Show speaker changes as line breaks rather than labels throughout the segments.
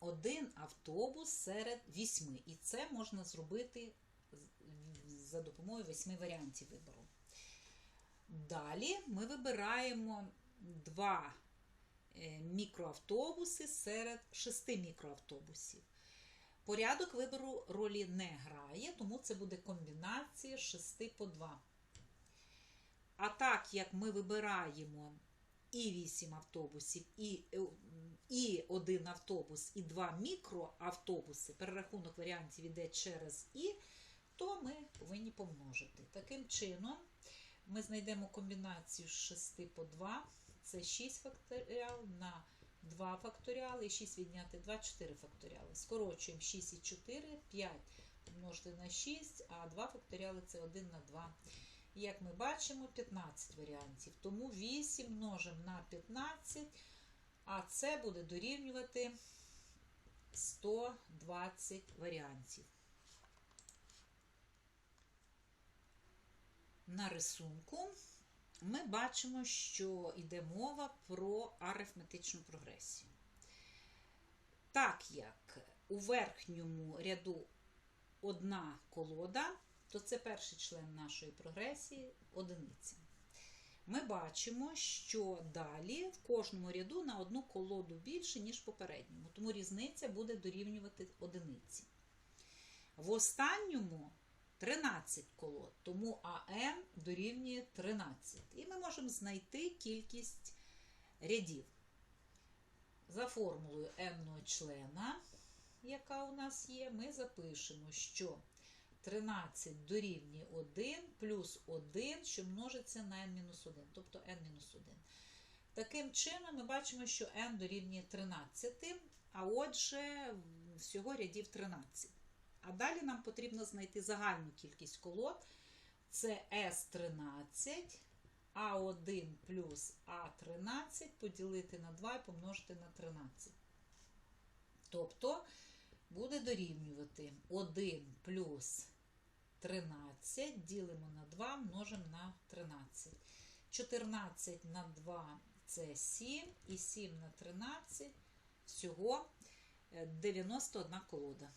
один автобус серед вісьми. І це можна зробити за допомогою восьми варіантів вибору. Далі ми вибираємо два е, мікроавтобуси серед шести мікроавтобусів. Порядок вибору ролі не грає, тому це буде комбінація 6 по 2. А так як ми вибираємо і 8 автобусів, і, е, і один автобус, і два мікроавтобуси, перерахунок варіантів іде через і, то ми повинні помножити. Таким чином, ми знайдемо комбінацію з 6 по 2, це 6 факторіал на 2 факторіали, і 6 відняти 2, 4 факторіали. Скорочуємо 6 і 4, 5 помножити на 6, а 2 факторіали це 1 на 2. Як ми бачимо, 15 варіантів. Тому 8 множимо на 15, а це буде дорівнювати 120 варіантів. На рисунку ми бачимо, що йде мова про арифметичну прогресію. Так як у верхньому ряду одна колода, то це перший член нашої прогресії одиниця. Ми бачимо, що далі в кожному ряду на одну колоду більше, ніж в попередньому, тому різниця буде дорівнювати одиниці. В останньому 13 колод, тому АН дорівнює 13. І ми можемо знайти кількість рядів. За формулою n члена, яка у нас є, ми запишемо, що 13 дорівнює 1 плюс 1, що множиться на n-1, тобто n-1. Таким чином, ми бачимо, що n дорівнює 13, а отже, всього рядів 13. А далі нам потрібно знайти загальну кількість колод. Це S13, А1 плюс А13 поділити на 2 і помножити на 13. Тобто буде дорівнювати 1 плюс 13 ділимо на 2, множимо на 13. 14 на 2 це 7, і 7 на 13 всього е, 91 колода.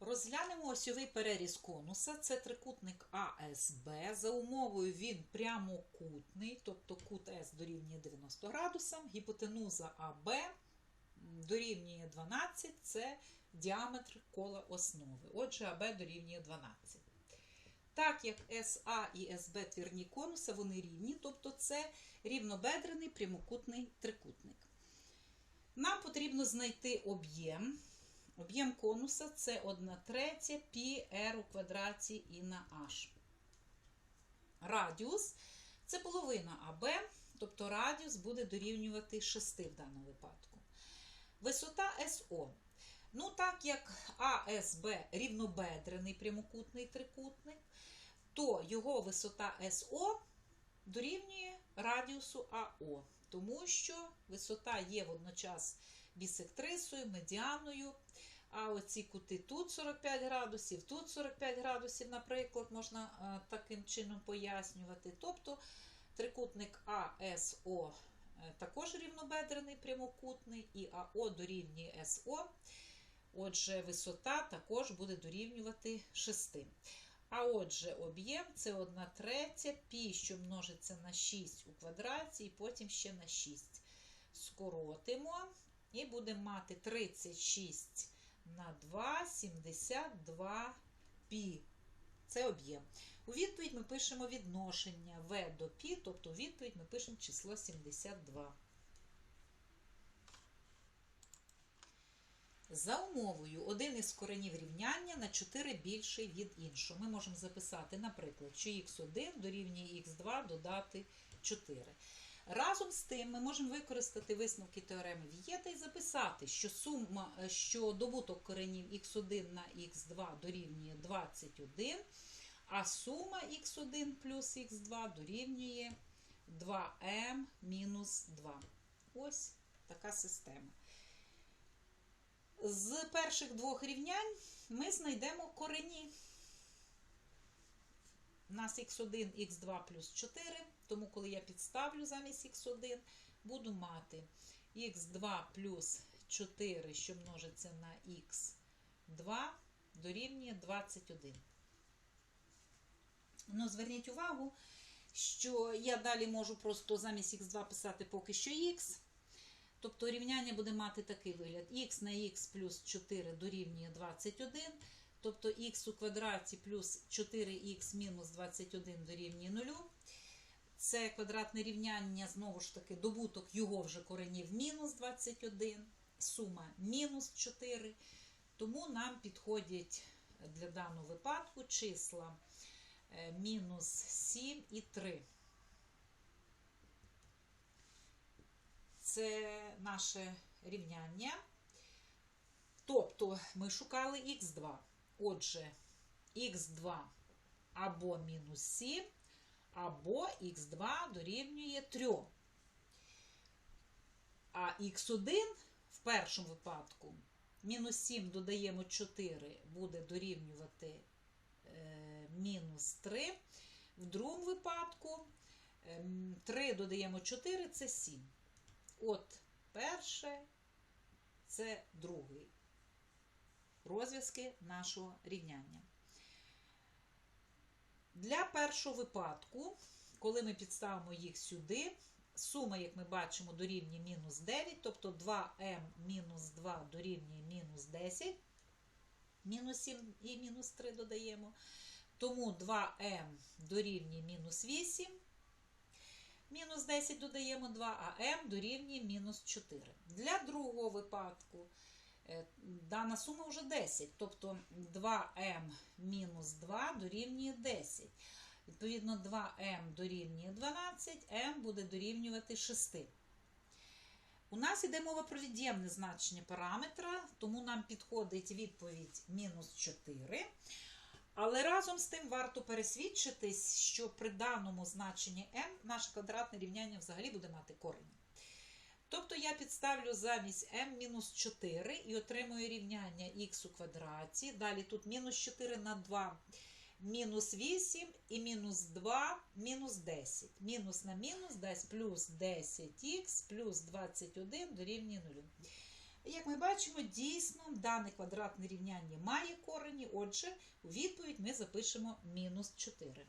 Розглянемо осьовий переріз конуса. Це трикутник АСБ. За умовою він прямокутний, тобто кут С дорівнює 90 градусам, гіпотенуза АБ дорівнює 12, це діаметр кола основи. Отже, АБ дорівнює 12. Так як СА і СБ твірні конуса, вони рівні, тобто це рівнобедрений прямокутний трикутник. Нам потрібно знайти об'єм. Об'єм конуса це 1 третя пі r у квадраті і на h. Радіус це половина АБ, тобто радіус буде дорівнювати 6 в даному випадку. Висота СО. Ну, так як АСБ рівнобедрений прямокутний трикутник, то його висота СО дорівнює радіусу АО, тому що висота є водночас бісектрисою, медіаною. А оці кути тут 45 градусів, тут 45 градусів, наприклад, можна таким чином пояснювати. Тобто трикутник АСО е, також рівнобедрений прямокутний, і АО дорівнює СО. Отже, висота також буде дорівнювати 6. А отже, об'єм це 1 третя, пі, що множиться на 6 у квадраті, і потім ще на 6. Скоротимо і будемо мати 36 на 2, 72 пі. Це об'єм. У відповідь ми пишемо відношення В до пі, тобто у відповідь ми пишемо число 72. За умовою, один із коренів рівняння на 4 більший від іншого. Ми можемо записати, наприклад, що х1 дорівнює х2 додати 4. Разом з тим ми можемо використати висновки теореми Вієта і записати, що сума, що добуток коренів х1 на х2 дорівнює 21, а сума х1 плюс х2 дорівнює 2m мінус 2. Ось така система. З перших двох рівнянь ми знайдемо корені. У нас х1, х2 плюс 4, тому коли я підставлю замість х1, буду мати х2 плюс 4, що множиться на х2, дорівнює 21. Ну, зверніть увагу, що я далі можу просто замість х2 писати поки що х. Тобто рівняння буде мати такий вигляд. х на х плюс 4 дорівнює 21. Тобто х у квадраті плюс 4х мінус 21 дорівнює 0. Це квадратне рівняння, знову ж таки, добуток його вже коренів мінус 21, сума мінус 4. Тому нам підходять для даного випадку числа е, мінус 7 і 3. Це наше рівняння. Тобто ми шукали х2. Отже, х2 або мінус 7, або х2 дорівнює 3. А х1 в першому випадку мінус 7 додаємо 4, буде дорівнювати е, мінус 3. В другому випадку е, 3 додаємо 4 це 7. От перше, це другий розв'язки нашого рівняння. Для першого випадку, коли ми підставимо їх сюди, сума, як ми бачимо, дорівнює мінус 9, тобто 2m мінус 2 дорівнює мінус 10, мінус 7 і мінус 3 додаємо. Тому 2m дорівнює мінус 8. Мінус 10 додаємо 2, а m дорівнює мінус 4. Для другого випадку дана сума вже 10, тобто 2m мінус 2 дорівнює 10. Відповідно, 2m дорівнює 12, m буде дорівнювати 6. У нас йде мова про від'ємне значення параметра, тому нам підходить відповідь мінус 4. Але разом з тим варто пересвідчитись, що при даному значенні m наше квадратне рівняння взагалі буде мати корені. Тобто я підставлю замість m-4 і отримую рівняння х у квадраті. Далі тут мінус 4 на 2, мінус 8 і мінус 2, мінус 10. Мінус на мінус дасть плюс 10х плюс 21 дорівнює 0. Як ми бачимо, дійсно дане квадратне рівняння має корені, отже, у відповідь ми запишемо мінус 4.